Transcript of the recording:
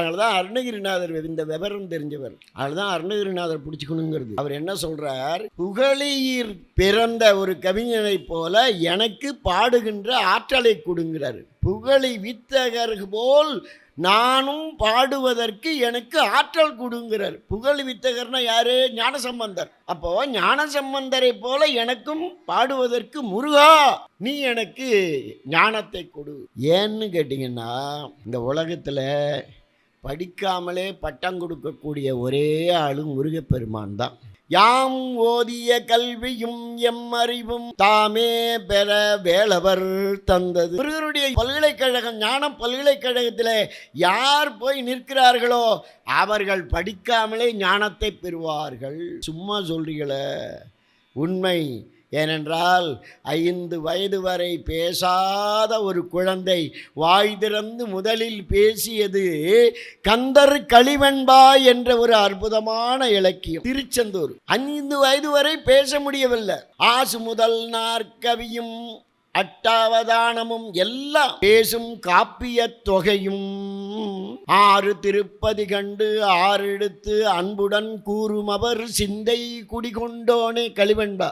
அதனால தான் அருணகிரிநாதர் இந்த விவரம் தெரிஞ்சவர். அதனால தான் அருணகிரிநாதர் பிடிச்சிக்கணுங்கிறது. அவர் என்ன சொல்கிறார் புகழீர் பிறந்த ஒரு கவிஞனைப் போல எனக்கு பாடுகின்ற ஆற்றலை கொடுங்கிறார். புகழி வித்தகர் போல் நானும் பாடுவதற்கு எனக்கு ஆற்றல் கொடுங்கிறார். புகழ் வித்தகர்னா யாரு? ஞானசம்பந்தர். அப்போ ஞானசம்பந்தரை போல எனக்கும் பாடுவதற்கு முருகா நீ எனக்கு ஞானத்தை கொடு. ஏன்னு கேட்டிங்கன்னா இந்த உலகத்தில் படிக்காமலே பட்டம் கொடுக்கக்கூடிய ஒரே ஆளு முருகப்பெருமான் தான். யாம் ஓதிய கல்வியும் எம் அறிவும் தாமே பெற வேளவர் தந்தது. முருகருடைய பல்கலைக்கழகம் ஞான பல்கலைக்கழகத்தில் யார் போய் நிற்கிறார்களோ அவர்கள் படிக்காமலே ஞானத்தை பெறுவார்கள். சும்மா சொல்றீங்களே உண்மை ஏனென்றால் ஐந்து வயது வரை பேசாத ஒரு குழந்தை வாய் திறந்து முதலில் பேசியது கந்தர் களிவெண்பா என்ற ஒரு அற்புதமான இலக்கியம். திருச்செந்தூர். ஐந்து வயது வரை பேச முடியவில்லை. ஆசு முதல் நாற்கவியும் அட்டாவதானமும் எல்லாம் பேசும் காப்பிய தொகையும். ஆறு திருப்பதி கண்டு ஆறு எடுத்து அன்புடன் கூறும் அவர் சிந்தை குடிகொண்டோனே கலிவெண்பா